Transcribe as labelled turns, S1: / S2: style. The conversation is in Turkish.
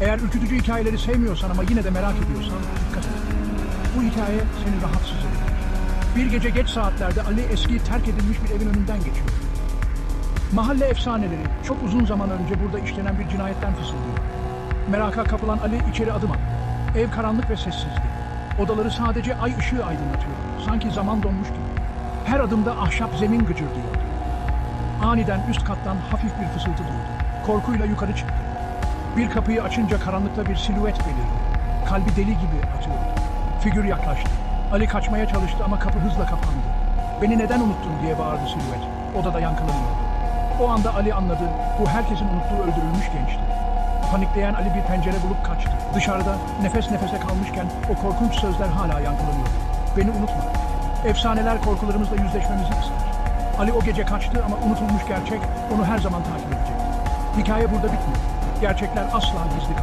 S1: Eğer ürkütücü hikayeleri sevmiyorsan ama yine de merak ediyorsan dikkat et. Bu hikaye seni rahatsız eder. Bir gece geç saatlerde Ali eski terk edilmiş bir evin önünden geçiyor. Mahalle efsaneleri çok uzun zaman önce burada işlenen bir cinayetten fısıldıyor. Meraka kapılan Ali içeri adım attı. Ev karanlık ve sessizdi. Odaları sadece ay ışığı aydınlatıyor. Sanki zaman donmuş gibi. Her adımda ahşap zemin gıcırdıyordu. Aniden üst kattan hafif bir fısıltı duydu. Korkuyla yukarı çıktı. Bir kapıyı açınca karanlıkta bir silüet belirdi. Kalbi deli gibi atıyordu. Figür yaklaştı. Ali kaçmaya çalıştı ama kapı hızla kapandı. Beni neden unuttun diye bağırdı silüet. Odada yankılanıyordu. O anda Ali anladı. Bu herkesin unuttuğu öldürülmüş gençti. Panikleyen Ali bir pencere bulup kaçtı. Dışarıda nefes nefese kalmışken o korkunç sözler hala yankılanıyor. Beni unutma. Efsaneler korkularımızla yüzleşmemizi ister. Ali o gece kaçtı ama unutulmuş gerçek onu her zaman takip edecek. Hikaye burada bitmiyor. Gerçekler asla gizli kalmaz.